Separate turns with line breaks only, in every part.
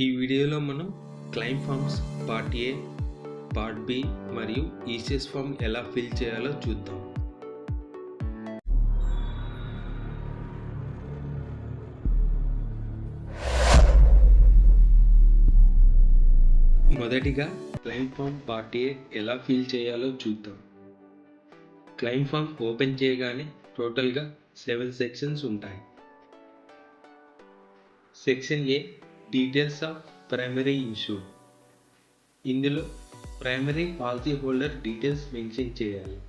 ఈ వీడియోలో మనం claim forms part A part B మరియు ఈసీఎస్ ఫామ్ ఎలా ఫిల్ చేయాలో చూద్దాం. మొదటిగా క్లైమ్ ఫామ్ పార్ట్ ఏ ఎలా ఫిల్ చేయాలో చూద్దాం. క్లైమ్ ఫామ్ ఓపెన్ చేయగానే టోటల్గా సెవెన్ సెక్షన్స్ ఉంటాయి. Section A details of primary issue ఇందులో primary policy holder details mention చేయాలి.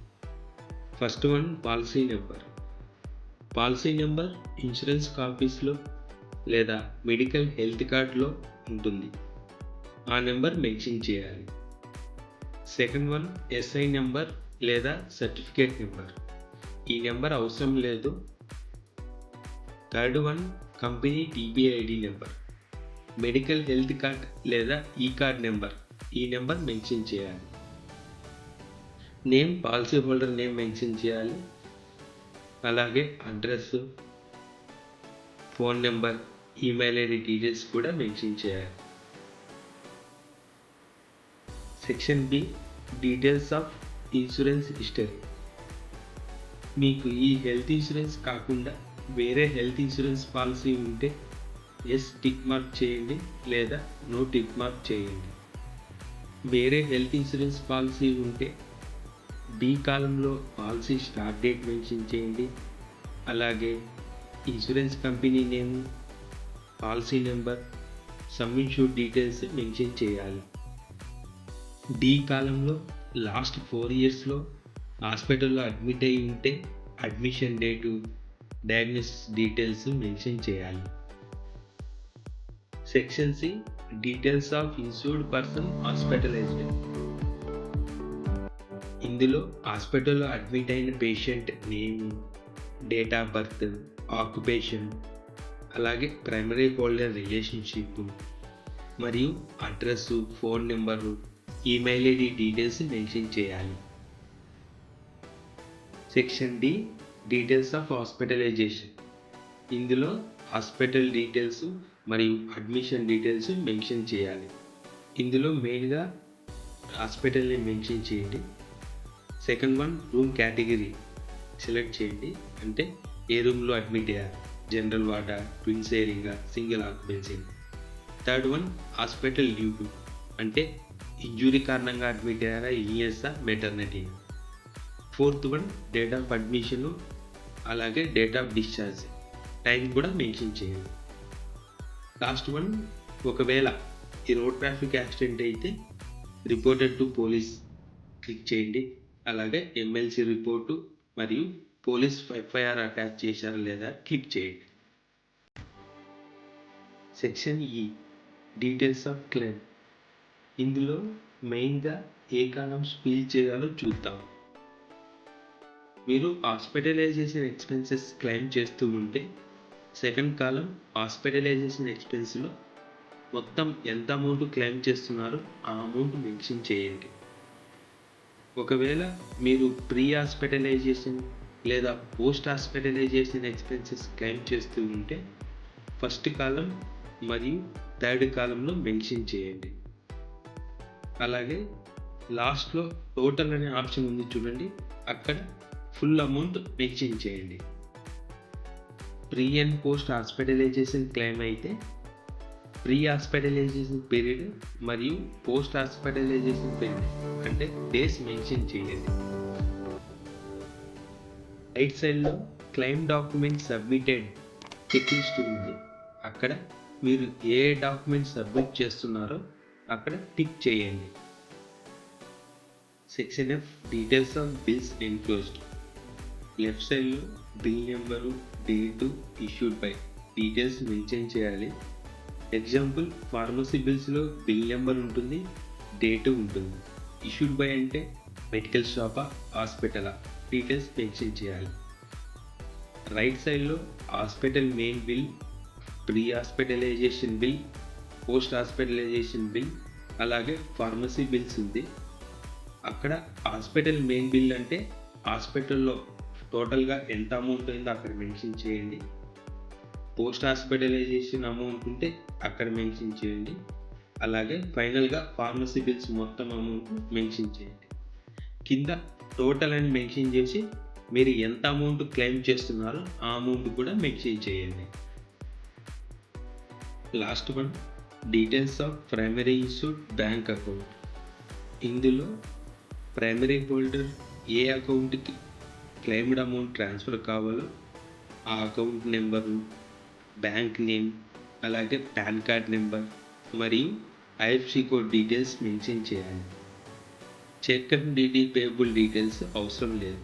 First one policy number policy number insurance కాపీస్లో లేదా మెడికల్ హెల్త్ కార్డ్లో ఉంటుంది. ఆ నెంబర్ మెన్షన్ చేయాలి. సెకండ్ వన్ ఎస్ఐ నెంబర్ లేదా సర్టిఫికేట్ నెంబర్ ఈ నెంబర్ అవసరం లేదు. Third one company TBID number medical health card లేదా ఈ కార్డ్ నెంబర్. ఈ నెంబర్ మెన్షన్ చేయాలి. Name policy holder name mention చేయాలి. అలాగే address phone number email ID details కూడా మెన్షన్ చేయాలి. Section B details of insurance history. మీకు ఈ హెల్త్ ఇన్సూరెన్స్ కాకుండా వేరే హెల్త్ ఇన్సూరెన్స్ పాలసీ ఉంటే ఎస్ టిక్ మార్క్ చేయండి లేదా నో టిక్ మార్క్ చేయండి. వేరే హెల్త్ ఇన్సూరెన్స్ పాలసీ ఉంటే బి కాలంలో పాలసీ స్టార్ట్ డేట్ మెన్షన్ చేయండి. అలాగే insurance company name policy number sum insured details mention చేయాలి. డి కాలంలో లాస్ట్ ఫోర్ ఇయర్స్లో హాస్పిటల్లో అడ్మిట్ అయి ఉంటే admission date diagnosis details mention చేయాలి. Section C details of insured person hospitalised ఇందులో హాస్పిటల్లో అడ్మిట్ అయిన patient name date of birth occupation అలాగే ప్రైమరీ హోల్డర్ రిలేషన్షిప్ మరియు address phone number email ID details mention చేయాలి. Section D details of hospitalisation ఇందులో hospital details మరియు admission details mention చేయాలి. ఇందులో మెయిన్గా హాస్పిటల్ని మెన్షన్ చేయండి. Second one room category select చేయండి. అంటే ఏ రూమ్లో అడ్మిట్ అయ్యారు? General వార్డా twin sharing single occupancy. Third one hospital due అంటే ఇంజురీ కారణంగా అడ్మిట్ అయ్యారా? ఈఎస్ఆ maternity. Fourth one date of admission అలాగే డేట్ ఆఫ్ డిశ్చార్జ్. టైం కూడా మెన్షన్ చేయండి లాస్ట్ వన్ ఒకవేళ ఈ రోడ్ ట్రాఫిక్ యాక్సిడెంట్ అయితే రిపోర్టెడ్ టు పోలీస్ క్లిక్ చేయండి. అలాగే ఎమ్మెల్సీ రిపోర్టు మరియు పోలీస్ ఎఫ్ఐఆర్ అటాచ్ చేశారా లేదా క్లిక్ చేయండి. సెక్షన్ ఈ డీటెయిల్స్ ఆఫ్ క్లెయిమ్. ఇందులో మెయిన్గా ఏ కాలమ్స్ ఫిల్ చేయాలో చూద్దాం. మీరు హాస్పిటలైజేషన్ ఎక్స్పెన్సెస్ క్లెయిమ్ చేస్తూ ఉంటే సెకండ్ కాలం హాస్పిటలైజేషన్ ఎక్స్పెన్స్లో మొత్తం ఎంత అమౌంట్ క్లెయిమ్ చేస్తున్నారో ఆ అమౌంట్ మెన్షన్ చేయండి. ఒకవేళ మీరు ప్రీ హాస్పిటలైజేషన్ లేదా పోస్ట్ హాస్పిటలైజేషన్ ఎక్స్పెన్సెస్ క్లెయిమ్ చేస్తూ ఉంటే ఫస్ట్ కాలం మరియు థర్డ్ కాలంలో మెన్షన్ చేయండి. అలాగే లాస్ట్లో టోటల్ అనే ఆప్షన్ ఉంది చూడండి. అక్కడ ఫుల్ అమౌంట్ మెన్షన్ చేయండి. Pre and post hospitalisation claim అయితే ప్రీ హాస్పిటలైజేషన్ పీరియడ్ మరియు పోస్ట్ హాస్పిటలైజేషన్ పీరియడ్ అంటే డేస్ మెన్షన్ చేయండి. రైట్ సైడ్లో claim document submitted check list ఉంది. అక్కడ మీరు ఏ డాక్యుమెంట్ సబ్మిట్ చేస్తున్నారో అక్కడ టిక్ చేయండి. Section F details of bills enclosed left సైడ్లో bill number date issued by details mention చేయాలి ఎగ్జాంపుల్ ఫార్మసీ బిల్స్లో బిల్ నెంబర్ ఉంటుంది డేటు ఉంటుంది. ఇష్యూడ్ బై అంటే మెడికల్ షాపా హాస్పిటలా డీటెయిల్స్ మెన్షన్ చేయాలి. రైట్ సైడ్లో hospital main bill pre hospitalisation bill post hospitalisation bill అలాగే ఫార్మసీ బిల్స్ ఉంది. అక్కడ హాస్పిటల్ మెయిన్ బిల్ అంటే హాస్పిటల్లో టోటల్గా ఎంత అమౌంట్ అయిందో అక్కడ మెన్షన్ చేయండి. పోస్ట్ హాస్పిటలైజేషన్ అమౌంట్ ఉంటే అక్కడ మెన్షన్ చేయండి. అలాగే ఫైనల్గా ఫార్మసీ బిల్స్ మొత్తం అమౌంట్ మెన్షన్ చేయండి. కింద టోటల్ అని మెన్షన్ చేసి మీరు ఎంత అమౌంట్ క్లెయిమ్ చేస్తున్నారో ఆ అమౌంట్ కూడా మెన్షన్ చేయండి. Last one details of primary institute bank account ఇందులో ప్రైమరీ హోల్డర్ ఏ అకౌంట్కి క్లెయిమ్డ్ అమౌంట్ ట్రాన్స్ఫర్ కావాలో ఆ అకౌంట్ నెంబరు బ్యాంక్ నేమ్ అలాగే పాన్ కార్డ్ నెంబర్ మరియు ఐఎఫ్సి కోడ్ డీటెయిల్స్ మెన్షన్ చేయాలి. Cheque and DD payable details అవసరం లేదు.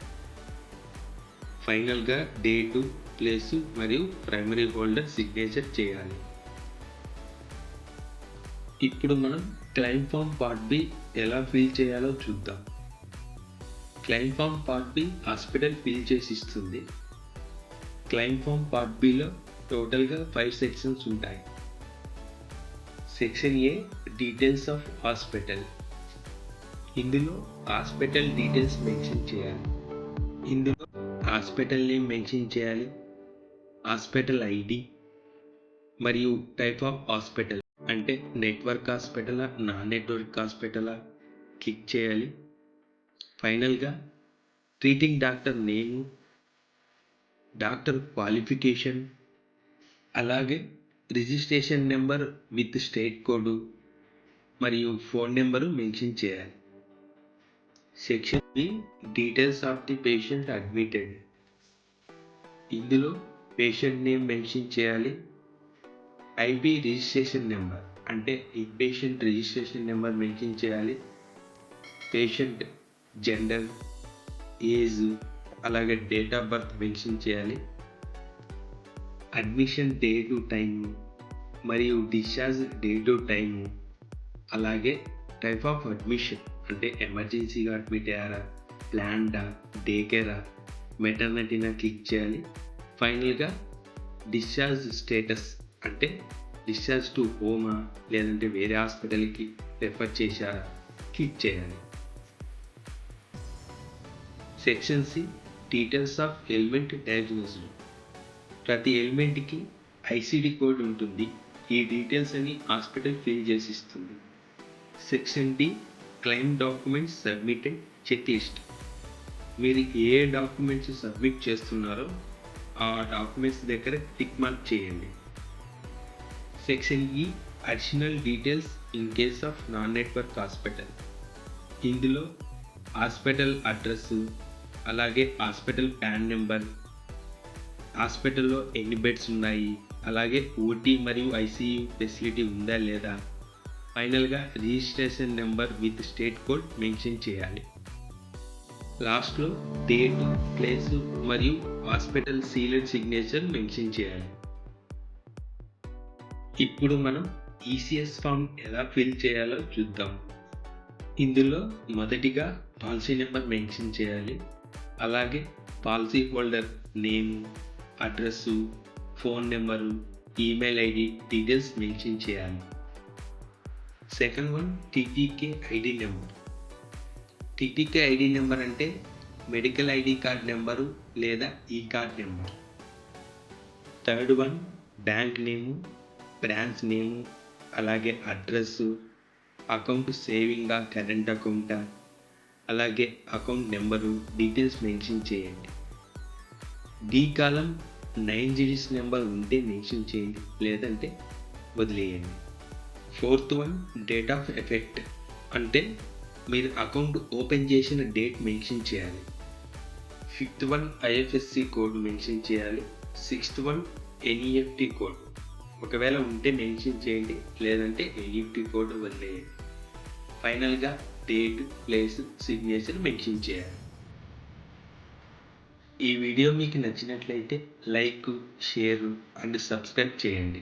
ఫైనల్గా డేటు ప్లేసు మరియు ప్రైమరీ హోల్డర్ సిగ్నేచర్ చేయాలి. ఇప్పుడు మనం క్లైమ్ ఫామ్ పార్ట్ బి ఎలా ఫిల్ చేయాలో చూద్దాం. Claim form part B hospital fill చేసి ఇస్తుంది. క్లైమ్ ఫామ్ పార్ట్ బిలో టోటల్గా ఫైవ్ సెక్షన్స్ ఉంటాయి. Section A details of hospital ఇందులో హాస్పిటల్ డీటెయిల్స్ మెన్షన్ చేయాలి. ఇందులో హాస్పిటల్ నేమ్ మెన్షన్ చేయాలి. హాస్పిటల్ ఐడి మరియు టైప్ ఆఫ్ హాస్పిటల్ అంటే నెట్వర్క్ హాస్పిటలా నాన్ నెట్వర్క్ హాస్పిటలా క్లిక్ చేయాలి. ఫైనల్గా ట్రీటింగ్ డాక్టర్ నేను డాక్టర్ క్వాలిఫికేషన్ అలాగే registration number with state code మరియు ఫోన్ నెంబరు మెన్షన్ చేయాలి. Section B details of the patient admitted. ఇందులో పేషెంట్ నేమ్ మెన్షన్ చేయాలి. ఐబీ రిజిస్ట్రేషన్ నెంబర్ అంటే పేషెంట్ రిజిస్ట్రేషన్ నెంబర్ మెన్షన్ చేయాలి. పేషెంట్ జెండర్ ఏజ్ అలాగే date of birth mention చేయాలి. Admission date time మరియు discharge date time అలాగే type of admission అంటే ఎమర్జెన్సీగా అడ్మిట్ అయ్యారా ప్లాన్డా డే కేరా మెటర్నిటీనా క్లిక్ చేయాలి. ఫైనల్గా డిశ్చార్జ్ స్టేటస్ అంటే డిశ్చార్జ్ టు హోమా లేదంటే వేరే హాస్పిటల్కి రెఫర్ చేశారా క్లిక్ చేయాలి. Section C details of element diagnosis ప్రతి ఎలిమెంట్కి ఐసిడి కోడ్ ఉంటుంది. ఈ డీటెయిల్స్ అని హాస్పిటల్ ఫిల్ చేసి ఇస్తుంది section D claim documents submitted checklist మీరు ఏ డాక్యుమెంట్స్ సబ్మిట్ చేస్తున్నారో ఆ డాక్యుమెంట్స్ దగ్గర టిక్ మార్క్ చేయండి. Section E additional details in case of non network hospital ఇందులో హాస్పిటల్ అడ్రస్ అలాగే హాస్పిటల్ ప్యాన్ నెంబర్. హాస్పిటల్లో ఎన్ని బెడ్స్ ఉన్నాయి? అలాగే ఓటీ మరియు ఐసీయూ ఫెసిలిటీ ఉందా లేదా? ఫైనల్గా registration number with state code mention చేయాలి. లాస్ట్లో డేట్ ప్లేస్ మరియు హాస్పిటల్ సీలెడ్ సిగ్నేచర్ మెన్షన్ చేయాలి. ఇప్పుడు మనం ఈసీఎస్ ఫామ్ ఎలా ఫిల్ చేయాలో చూద్దాం. ఇందులో మొదటిగా పాలసీ నెంబర్ మెన్షన్ చేయాలి. అలాగే policy holder name address phone number email ID details mention చేయాలి. Second one TTK ID number. TTK ID number అంటే మెడికల్ ఐడి కార్డ్ నెంబరు లేదా E card number. Third one bank name branch name అలాగే address account సేవింగా current అకౌంటా అలాగే account number details mention చేయండి. D column nine digits number ఉంటే mention చేయండి లేదంటే వదిలేయండి. Fourth one date of effect అంటే మీరు అకౌంట్ ఓపెన్ చేసిన డేట్ మెన్షన్ చేయాలి. Fifth one IFSC code mention చేయాలి. Sixth one NEFT code. ఒకవేళ ఉంటే మెన్షన్ చేయండి లేదంటే ఎన్ఈఎఫ్టి కోడ్ వదిలేయండి. ఫైనల్గా డేట్ ప్లేస్ సిగ్నేచర్ మెన్షన్ చేయాలి ఈ వీడియో మీకు నచ్చినట్లయితే లైక్ షేర్ అండ్ సబ్స్క్రైబ్ చేయండి.